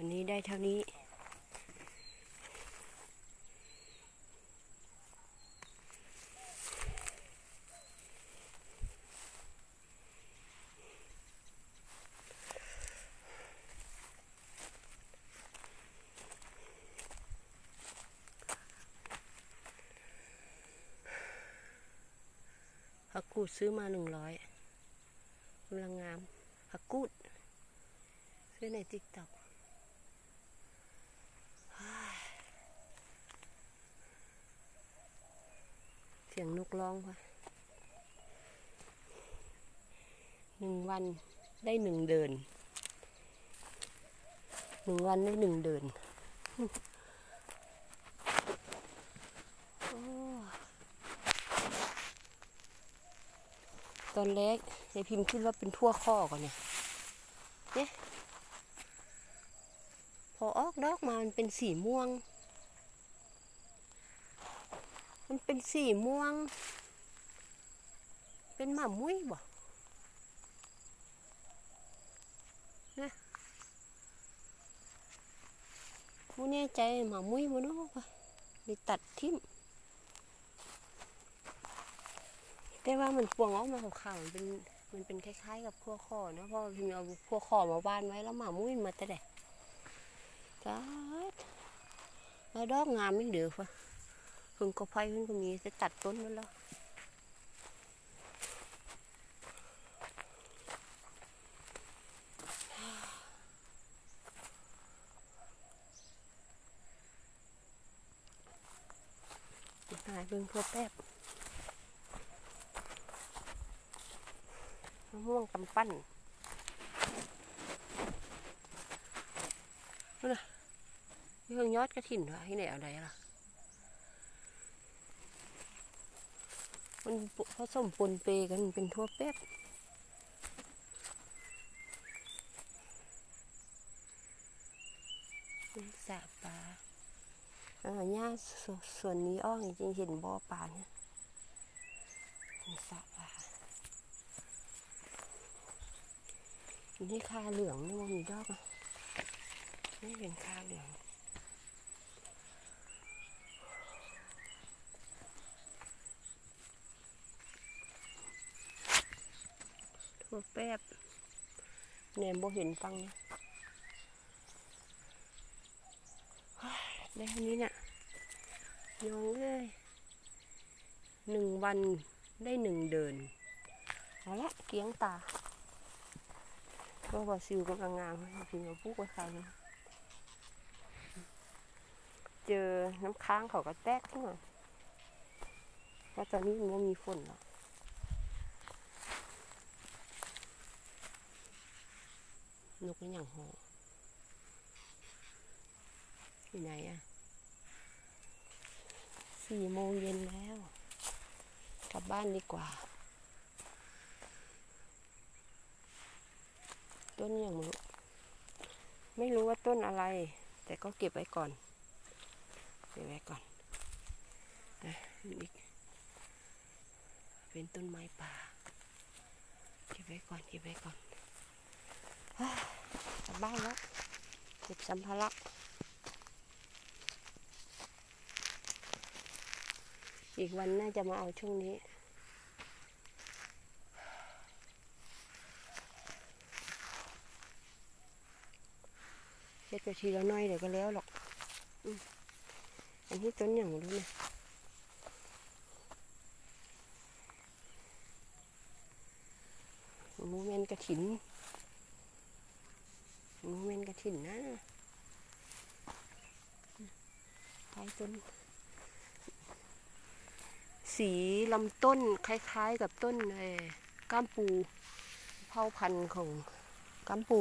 วันนี้ได้เท่านี้ ผักกูดซื้อมาหนึ่งร้อยกำลังงามผักกูดซื้อในติ๊กต็อก สียงนกร้องว่ะหนึ่งวันได้หนึ่งเดินหนึ่งวันได้หนึ่งเดินอตอนแรกยายพิมพ์คิดว่าเป็นทั่วข้อก่อนเนี่ยเนี่ยพอออกดอกมามันเป็นสีม่วง มันเป็นสีม่วง เป็นหมามุ้ยบ่นี่ยมูแน่ใจหมามุ้ยมันเนาะว่ะมีตัดทิ่มแต่ว่ามันพวงออกมาขาวๆมันเป็นมันเป็นคล้ายๆกับพัวคอเนอะเพราะว่าพิมเอาพัวคอมาบ้านไว้แล้วหมามุ้ยมาแต่ไหนจ้าดแล้วดอกงามไม่เดือฟะ พิ่งก็ไฟเพิ่งก็มีจะตัดต้นนั่นแล้วหายเบิ่งทั่วแป๊บมะม่วงกำปั้นนั่นน่ะนี่เพิ่งยอดกระถิ่นวะที่ไหนเอาไดล่ะ มันผสมปนเปกันเป็นทั่วแป๊บนี่สระปลาอ่าหญ้าสส่วนนี้อ้องจริงๆเห็นบ่อปลาเนี่ยนี่สระปลานี่คาเหลืองนี่มันมีดอกอะนี่เป็นคาเหลือง ทั่วแป๊บแนมบ่เห็นฟังเนี่ยได้เท่านี้เนี่ยยองเลยหนึ่งวันได้หนึ่งเดินเอาละเกียงตา ก็บาซิลกำลังงามนะพิมาพูกไว้ใครนะเจอน้ำค้างเขาก็แตกขึ้นมาเพราะตอนนี้มันมีฝนหรอ นกมันอย่างหออยู่ไหนอะสี่โมงเย็นแล้ว กลับบ้านดีกว่า ต้นอย่างรู้ไม่รู้ว่าต้นอะไร แต่ก็เก็บไว้ก่อน เก็บไว้ก่อนนะอีกเป็นต้นไม้ป่า เก็บไว้ก่อน เก็บไว้ก่อน กลับบ้านแล้วเก็บสัมภาระอีกวันน่าจะมาเอาช่วงนี้ เฮ็ดไปทีละน้อยเดี๋ยวก็แล้วหรอก อันนี้ต้นอย่างรู้เนี่ยมูเมนกระถิน มูเมนกระถินนะท้ายต้น สีลำต้นคล้ายๆกับต้นเอ่อก้ามปูเผ่าพันธุ์ของก้ามปู